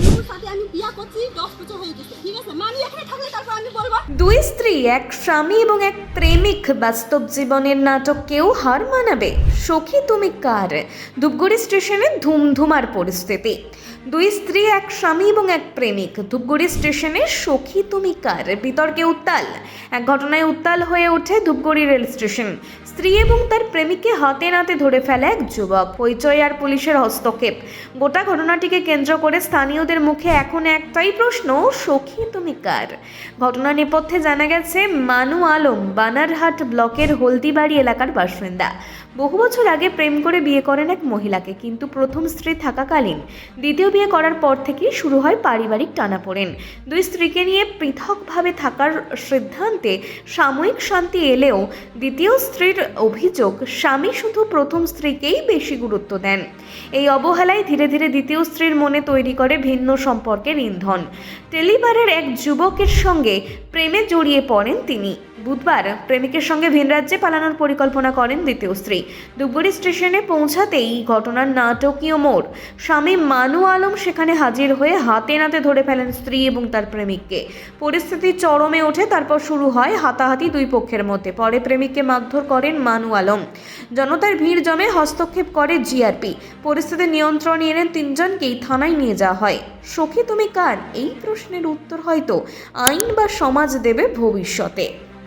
মানুষের সাথে আমি বিয়া করছি দশ বছর হয়ে গেছে। ঠিক আছে? মানি দুই স্ত্রী, এক স্বামী এবং এক প্রেমিক। বাস্তব জীবনের নাটক কেউ হার মানাবে? সখী তুমি কার? ধূপগুড়ি স্টেশনে ধুমধুমার পরিস্থিতি। দুই স্ত্রী, এক স্বামী এবং এক প্রেমিক। ধূপগুড়ি স্টেশনে সখী তুমি কার? বিতর্কে উত্তাল। এক ঘটনায় উত্তাল হয়ে ওঠে ধূপগুড়ি রেল স্টেশন। স্ত্রী এবং তার প্রেমিককে হাতে নাতে ধরে ফেলে এক যুবক। পরিচয় আর পুলিশের হস্তক্ষেপ। গোটা ঘটনাটিকে কেন্দ্র করে স্থানীয়দের মুখে এখন একটাই প্রশ্ন, সখী তুমি কার? ঘটনা নেপথ্যে জানা গেছে, মানু আলম বানারহাট ব্লকের হলদিবাড়ি এলাকার বাসিন্দা। বহু বছর আগে প্রেম করে বিয়ে করেন এক মহিলাকে, কিন্তু প্রথম স্ত্রী থাকাকালীন দ্বিতীয় বিয়ে করার পর থেকেই শুরু হয় পারিবারিক টানাপোড়েন। দুই স্ত্রীকে নিয়ে পৃথকভাবে থাকার সিদ্ধান্তে সাময়িক শান্তি এলেও দ্বিতীয় স্ত্রীর অভিযোগ, স্বামী শুধু প্রথম স্ত্রীকেই বেশি গুরুত্ব দেন। এই অবহেলায় ধীরে ধীরে দ্বিতীয় স্ত্রীর মনে তৈরি করে ভিন্ন সম্পর্কের ইন্ধন। টেলিবারের এক যুবকের সঙ্গে প্রেমে জড়িয়ে পড়েন তিনি। বুধবার প্রেমিকের সঙ্গে ভিন রাজ্যে পালানোর পরিকল্পনা করেন দ্বিতীয় স্ত্রী। ধূপগুড়ি স্টেশনে পৌঁছাতেই ঘটনার নাটকীয় মোড়। স্বামী মানু আলম সেখানে হাজির হয়ে হাতে নাতে ধরে ফেলেন স্ত্রী এবং তার প্রেমিককে। পরিস্থিতি চরমে ওঠে, তারপর শুরু হয় হাতাহাতি দুই পক্ষের মধ্যে। পরে প্রেমিককে মারধর করেন মানু আলম। জনতার ভিড় জমে হস্তক্ষেপ করে জিআরপি। পরিস্থিতি নিয়ন্ত্রণে এনে তিনজনকেই থানায় নিয়ে যাওয়া হয়। সখী, তুমি কার? এই প্রশ্নের উত্তর হয়তো আইন বা সমাজ দেবে ভবিষ্যতে।